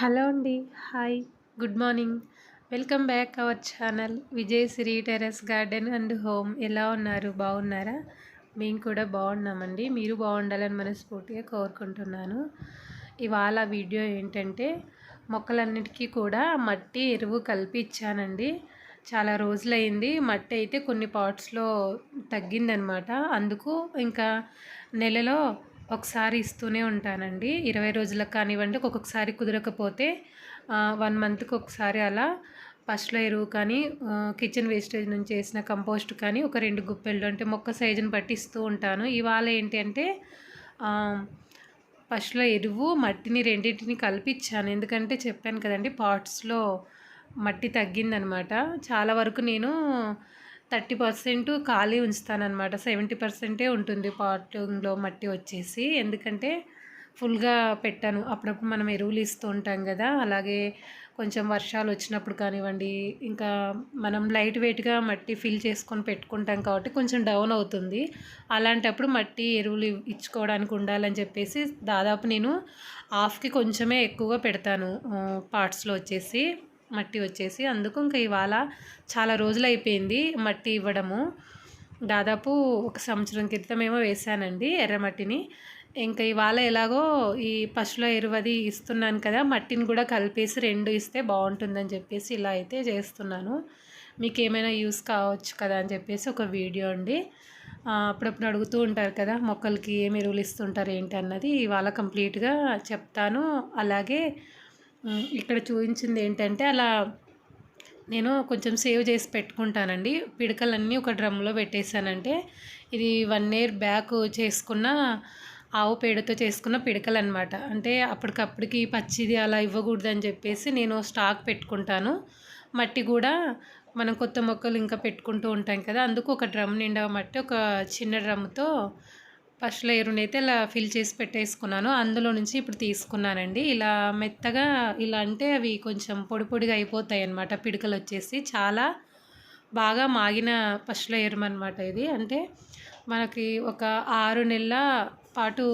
Hello అండి hi. Good morning. Welcome back our channel. Vijay Sri terrace garden and home. ఎలా ఉన్నారు? బాగున్నారా? మేము కూడా బాగున్నామండి. మీరు బాగుండాలని మనస్ఫూర్తిగా కోరుకుంటున్నాను. ఇవాళ వీడియో ఏంటంటే మొక్కలన్నిటికీ కూడా మట్టి ఎరువు కలిపి ఇచ్చానండి చాలా రోజులైంది. మట్టి అయితే కొన్ని పార్ట్స్లో తగ్గిందనమాట. అందుకు ఇంకా నెలలో ఒకసారి ఇస్తూనే ఉంటానండి. ఇరవై రోజులకు కానివ్వండి ఒక్కొక్కసారి కుదరకపోతే వన్ మంత్కి ఒకసారి అలా పశువుల ఎరువు కానీ కిచెన్ వేస్టేజ్ నుంచి వేసిన కంపోస్ట్ కానీ ఒక రెండు గుప్పెళ్ళు అంటే మొక్క సైజుని బట్టి ఇస్తూ ఉంటాను. ఇవాళ ఏంటి అంటే పశువుల ఎరువు మట్టిని రెండింటిని కలిపిచ్చాను. ఎందుకంటే చెప్పాను కదండి పాట్స్లో మట్టి తగ్గిందనమాట. చాలా వరకు నేను థర్టీ పర్సెంట్ ఖాళీ ఉంచుతానమాట సెవెంటీ పర్సెంటే ఉంటుంది పాటింగ్లో మట్టి వచ్చేసి. ఎందుకంటే ఫుల్గా పెట్టాను. అప్పుడప్పుడు మనం ఎరువులు ఇస్తూ ఉంటాం కదా. అలాగే కొంచెం వర్షాలు వచ్చినప్పుడు కానివ్వండి ఇంకా మనం లైట్ వెయిట్గా మట్టి ఫిల్ చేసుకొని పెట్టుకుంటాం కాబట్టి కొంచెం డౌన్ అవుతుంది. అలాంటప్పుడు మట్టి ఎరువులు ఇచ్చుకోవడానికి ఉండాలని చెప్పేసి దాదాపు నేను హాఫ్కి కొంచెమే ఎక్కువగా పెడతాను పార్ట్స్లో వచ్చేసి. మట్టి వచ్చేసి అందుకు ఇంకా ఇవాళ చాలా రోజులు అయిపోయింది మట్టి ఇవ్వడము. దాదాపు ఒక సంవత్సరం క్రితమేమో వేసానండి ఎర్రమట్టిని ఇంకా ఇవాళ ఎలాగో ఈ పశువుల ఎరువది ఇస్తున్నాను కదా మట్టిని కూడా కలిపేసి రెండు ఇస్తే బాగుంటుందని చెప్పేసి ఇలా అయితే చేస్తున్నాను. మీకు ఏమైనా యూస్ కావచ్చు కదా అని చెప్పేసి ఒక వీడియో అండి. అప్పుడప్పుడు అడుగుతూ ఉంటారు కదా మొక్కలకి ఏమి ఎరువులు ఇస్తుంటారు ఏంటి అన్నది. ఇవాళ కంప్లీట్గా చెప్తాను. అలాగే ఇక్కడ చూపించింది ఏంటంటే అలా నేను కొంచెం సేవ్ చేసి పెట్టుకుంటానండి. పిడకలన్నీ ఒక డ్రమ్లో పెట్టేశానంటే ఇది వన్ ఇయర్ బ్యాక్ చేసుకున్న ఆవు పేడతో చేసుకున్న పిడకలు అనమాట అంటే అప్పటికప్పటికి పచ్చిది అలా ఇవ్వకూడదని చెప్పేసి నేను స్టాక్ పెట్టుకుంటాను. మట్టి కూడా మనం కొత్త మొక్కలు ఇంకా పెట్టుకుంటూ ఉంటాం కదా అందుకు ఒక డ్రమ్ నిండా మట్టి ఒక చిన్న డ్రమ్తో ఫస్ట్ ఎరువుని అయితే ఇలా ఫిల్ చేసి పెట్టేసుకున్నాను. అందులో నుంచి ఇప్పుడు తీసుకున్నానండి. ఇలా మెత్తగా ఇలా అంటే అవి కొంచెం పొడి పొడిగా అయిపోతాయి అన్నమాట పిడకలు వచ్చేసి చాలా బాగా మాగిన పశువుల ఎరువు అనమాట ఇది. అంటే మనకి ఒక ఆరు నెలల పాటు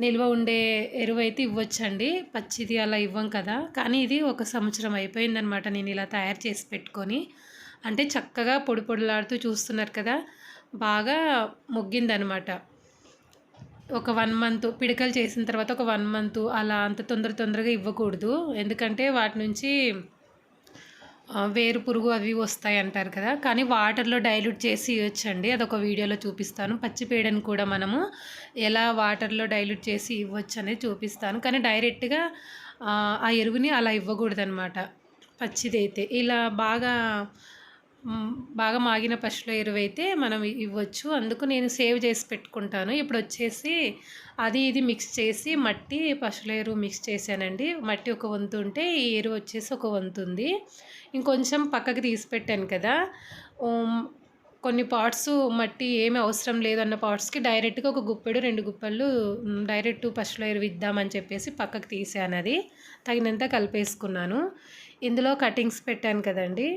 నిల్వ ఉండే ఎరువు అయితే ఇవ్వచ్చండి. పచ్చిది అలా ఇవ్వం కదా. కానీ ఇది ఒక సంవత్సరం అయిపోయిందనమాట నేను ఇలా తయారు చేసి పెట్టుకొని. అంటే చక్కగా పొడి పొడిలాడుతూ చూస్తున్నారు కదా. బాగా మొగ్గిందనమాట ఒక వన్ మంత్ పిడకలు చేసిన తర్వాత ఒక వన్ మంత్ అలా అంత తొందర తొందరగా ఇవ్వకూడదు. ఎందుకంటే వాటి నుంచి వేరు పురుగు అవి వస్తాయి అంటారు కదా. కానీ వాటర్లో డైల్యూట్ చేసి ఇవ్వచ్చండి. అదొక వీడియోలో చూపిస్తాను. పచ్చి పేడని కూడా మనము ఎలా వాటర్లో డైల్యూట్ చేసి ఇవ్వచ్చు అనేది చూపిస్తాను. కానీ డైరెక్ట్గా ఆ ఎరువుని అలా ఇవ్వకూడదు అనమాట పచ్చిదైతే. ఇలా బాగా బాగా మాగిన పశువుల ఎరువు అయితే మనం ఇవ్వచ్చు. అందుకు నేను సేవ్ చేసి పెట్టుకుంటాను. ఇప్పుడు వచ్చేసి అది ఇది మిక్స్ చేసి మట్టి పశువుల ఎరువు మిక్స్ చేశానండి. మట్టి ఒక వంతు ఉంటే ఈ ఎరువు వచ్చేసి ఒక వంతు ఉంది. ఇంకొంచెం పక్కకి తీసి పెట్టాను కదా. కొన్ని పార్ట్స్ మట్టి ఏమి అవసరం లేదన్న పార్ట్స్కి డైరెక్ట్గా ఒక గుప్పెడు రెండు గుప్పెళ్ళు డైరెక్ట్ పశువుల ఎరువు ఇద్దామని చెప్పేసి పక్కకు తీసాను అది. తగినంత కలిపేసుకున్నాను. ఇందులో కటింగ్స్ పెట్టాను కదండి.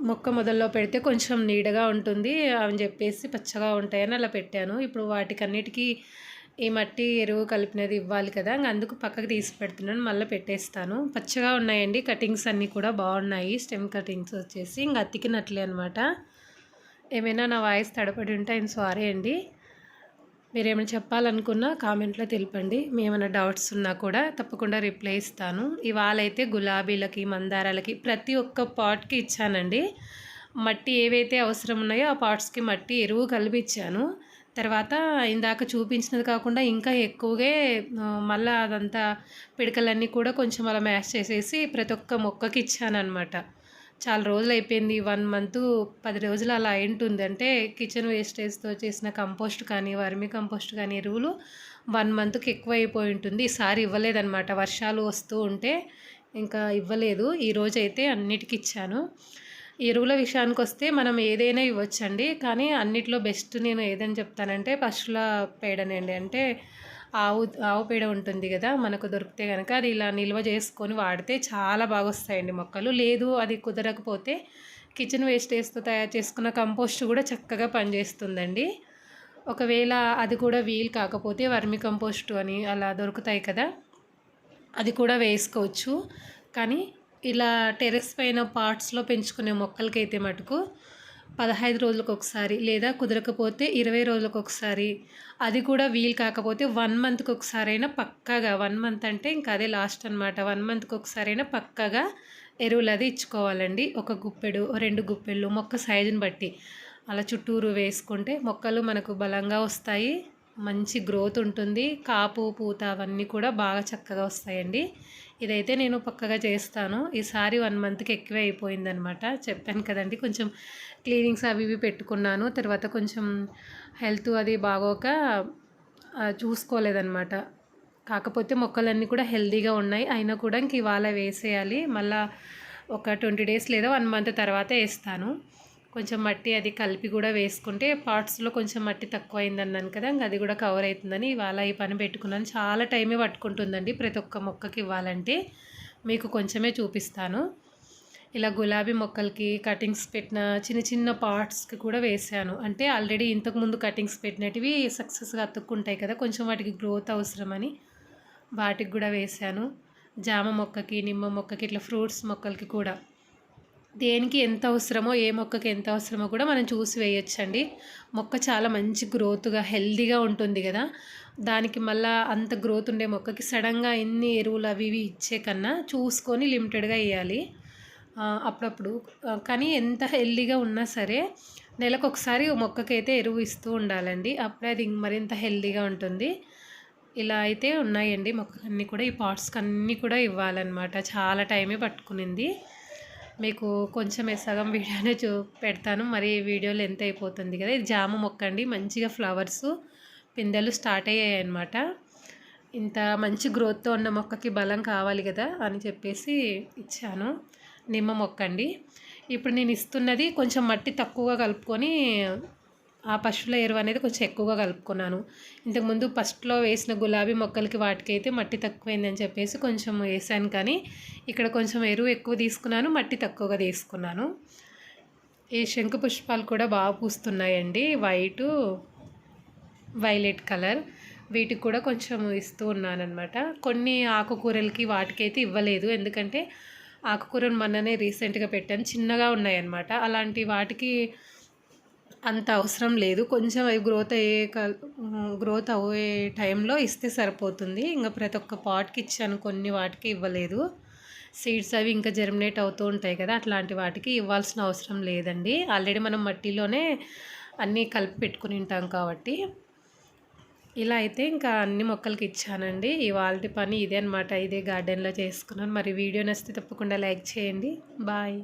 మొక్క మొదల్లో పెడితే కొంచెం నీడగా ఉంటుంది. అని చెప్పేసి పచ్చగా ఉంటాయని అలా పెట్టాను. ఇప్పుడు వాటికన్నిటికీ ఈ మట్టి ఎరువు కలిపినది ఇవ్వాలి కదా. అందుకు పక్కకు తీసి పెడుతున్నాను. మళ్ళీ పెట్టేస్తాను. పచ్చగా ఉన్నాయండి. కటింగ్స్ అన్నీ కూడా బాగున్నాయి. స్టెమ్ కటింగ్స్ వచ్చేసి ఇంక అతికినట్లే అనమాట ఏమైనా నా వాయిస్ తడపడి ఉంటే ఆయన సారీ అండి. మీరేమైనా చెప్పాలనుకున్నా కామెంట్లో తెలిపండి. ఏమైనా డౌట్స్ ఉన్నా కూడా తప్పకుండా రిప్లై ఇస్తాను. ఇవాళ అయితే గులాబీలకి మందారాలకి ప్రతి ఒక్క పాట్కి ఇచ్చానండి. మట్టి ఏవైతే అవసరం ఉన్నాయో ఆ పాట్స్కి మట్టి ఎరువు కలిపిచ్చాను. తర్వాత ఇందాక చూపించినది కాకుండా ఇంకా ఎక్కువగా మళ్ళీ అదంతా పిడకలన్నీ కూడా కొంచెం అలా మ్యాష్ చేసేసి ప్రతి ఒక్క మొక్కకి ఇచ్చాను అనమాట చాలా రోజులు అయిపోయింది వన్ మంత్ పది రోజులు అలా అయింటుంది. అంటే కిచెన్ వేస్టేజ్తో చేసిన కంపోస్ట్ కానీ వర్మి కంపోస్ట్ కానీ ఎరువులు వన్ మంత్కి ఎక్కువ అయిపోయి ఉంటుంది. ఈసారి ఇవ్వలేదన్నమాట. వర్షాలు వస్తూ ఉంటే ఇంకా ఇవ్వలేదు. ఈరోజు అయితే అన్నిటికి ఇచ్చాను. ఎరువుల విషయానికి వస్తే మనం ఏదైనా ఇవ్వచ్చండి. కానీ అన్నిట్లో బెస్ట్ నేను ఏదని చెప్తానంటే పశువుల పేడనండి. అంటే ఆవు ఆవు పేడ ఉంటుంది కదా మనకు దొరికితే కనుక అది ఇలా నిల్వ చేసుకొని వాడితే చాలా బాగా వస్తాయండి మొక్కలు. లేదు అది కుదరకపోతే కిచెన్ వేస్టేజ్తో తయారు చేసుకున్న కంపోస్ట్ కూడా చక్కగా పనిచేస్తుందండి. ఒకవేళ అది కూడా వీలు కాకపోతే వర్మి కంపోస్ట్ అని అలా దొరుకుతాయి కదా అది కూడా వేసుకోవచ్చు. కానీ ఇలా టెర్రస్ పైన పార్ట్స్లో పెంచుకునే మొక్కలకైతే మటుకు పదహైదు రోజులకు ఒకసారి లేదా కుదరకపోతే ఇరవై రోజులకు ఒకసారి అది కూడా వీలు కాకపోతే వన్ మంత్కి ఒకసారి అయినా పక్కాగా వన్ మంత్ అంటే ఇంకా అదే లాస్ట్ అనమాట వన్ మంత్కి ఒకసారి అయినా పక్కాగా ఎరువులు అది ఇచ్చుకోవాలండి. ఒక గుప్పెడు రెండు గుప్పెళ్ళు మొక్క సైజుని బట్టి. అలా చుట్టూరు వేసుకుంటే మొక్కలు మనకు బలంగా వస్తాయి. మంచి గ్రోత్ ఉంటుంది. కాపు పూత అవన్నీ కూడా బాగా చక్కగా వస్తాయండి. ఇదైతే నేను పక్కగా చేస్తాను. ఈసారి వన్ మంత్కి ఎక్కువే అయిపోయిందనమాట చెప్పాను కదండి కొంచెం క్లీనింగ్స్ అవి ఇవి పెట్టుకున్నాను. తర్వాత కొంచెం హెల్త్ అది బాగోక చూసుకోలేదన్నమాట. కాకపోతే మొక్కలన్నీ కూడా హెల్దీగా ఉన్నాయి. అయినా కూడా ఇంక ఇవాళ వేసేయాలి. మళ్ళీ ఒక ట్వంటీ డేస్ లేదా వన్ మంత్ తర్వాత వేస్తాను. కొంచెం మట్టి అది కలిపి కూడా వేసుకుంటే పార్ట్స్లో కొంచెం మట్టి తక్కువ అయిందన్నాను కదా ఇంకా అది కూడా కవర్ అవుతుందని ఇవాళ ఈ పని పెట్టుకున్నాను. చాలా టైమే పట్టుకుంటుందండి ప్రతి ఒక్క మొక్కకి ఇవ్వాలంటే. మీకు కొంచెమే చూపిస్తాను. ఇలా గులాబీ మొక్కలకి కటింగ్స్ పెట్టిన చిన్న చిన్న పార్ట్స్కి కూడా వేసాను. అంటే ఆల్రెడీ ఇంతకుముందు కటింగ్స్ పెట్టినటివి సక్సెస్గా అతుక్కుంటాయి కదా కొంచెం వాటికి గ్రోత్ అవసరమని వాటికి కూడా వేసాను. జామ మొక్కకి నిమ్మ మొక్కకి ఇట్లా ఫ్రూట్స్ మొక్కలకి కూడా. దేనికి ఎంత అవసరమో ఏ మొక్కకి ఎంత అవసరమో కూడా మనం చూసి వేయొచ్చండి. మొక్క చాలా మంచి గ్రోత్గా హెల్దీగా ఉంటుంది కదా. దానికి మళ్ళీ అంత గ్రోత్ ఉండే మొక్కకి సడన్గా ఎన్ని ఎరువులు అవి ఇవి ఇచ్చే కన్నా చూసుకొని లిమిటెడ్గా వేయాలి. అప్పుడప్పుడు. కానీ ఎంత హెల్దీగా ఉన్నా సరే నెలకు ఒకసారి మొక్కకైతే ఎరువు ఇస్తూ ఉండాలండి. అప్పుడే అది మరింత హెల్దీగా ఉంటుంది. ఇలా అయితే ఉన్నాయండి మొక్కలన్నీ కూడా. ఈ పాట్స్కి అన్నీ కూడా ఇవ్వాలన్నమాట. చాలా టైమే పట్టుకునింది. మీకు కొంచెం సగం వీడియోనే చూ పెడతాను మరి వీడియోలు ఎంత అయిపోతుంది కదా. ఇది జామ మొక్క అండి. మంచిగా ఫ్లవర్స్ పిందెలు స్టార్ట్ అయ్యాయి అనమాట ఇంత మంచి గ్రోత్తో ఉన్న మొక్కకి బలం కావాలి కదా అని చెప్పేసి ఇచ్చాను. నిమ్మ మొక్క అండి. ఇప్పుడు నేను ఇస్తున్నది కొంచెం మట్టి తక్కువగా కలుపుకొని ఆ పశువుల ఎరువు అనేది కొంచెం ఎక్కువగా కలుపుకున్నాను. ఇంతకుముందు ఫస్ట్లో వేసిన గులాబీ మొక్కలకి వాటికైతే మట్టి తక్కువైందని చెప్పేసి కొంచెం వేసాను కానీ ఇక్కడ కొంచెం ఎరువు ఎక్కువ తీసుకున్నాను మట్టి తక్కువగా తీసుకున్నాను. ఈ శంకు పుష్పాలు కూడా బాగా పూస్తున్నాయండి. వైటు వైలెట్ కలర్ వీటికి కూడా కొంచెం ఇస్తూ ఉన్నానమాట కొన్ని ఆకుకూరలకి వాటికైతే ఇవ్వలేదు. ఎందుకంటే ఆకుకూరలు మొన్ననే రీసెంట్గా పెట్టాను. చిన్నగా ఉన్నాయన్నమాట. అలాంటి వాటికి అంత అవసరం లేదు. కొంచెం అవి గ్రోత్ అయ్యే గ్రోత్ అయ్యే టైంలో ఇస్తే సరిపోతుంది. ఇంకా ప్రతి ఒక్క పాట్కి ఇచ్చాను. కొన్ని వాటికి ఇవ్వలేదు. సీడ్స్ అవి ఇంకా జర్మినేట్ అవుతూ ఉంటాయి కదా అట్లాంటి వాటికి ఇవ్వాల్సిన అవసరం లేదండి. ఆల్రెడీ మనం మట్టిలోనే అన్నీ కలిపి పెట్టుకుని ఉంటాం కాబట్టి. ఇలా అయితే ఇంకా అన్ని మొక్కలకి ఇచ్చానండి. ఇవాళ పని ఇదే అనమాట ఇదే గార్డెన్లో చేసుకున్నాను. మరి వీడియో నచ్చితే తప్పకుండా లైక్ చేయండి. బాయ్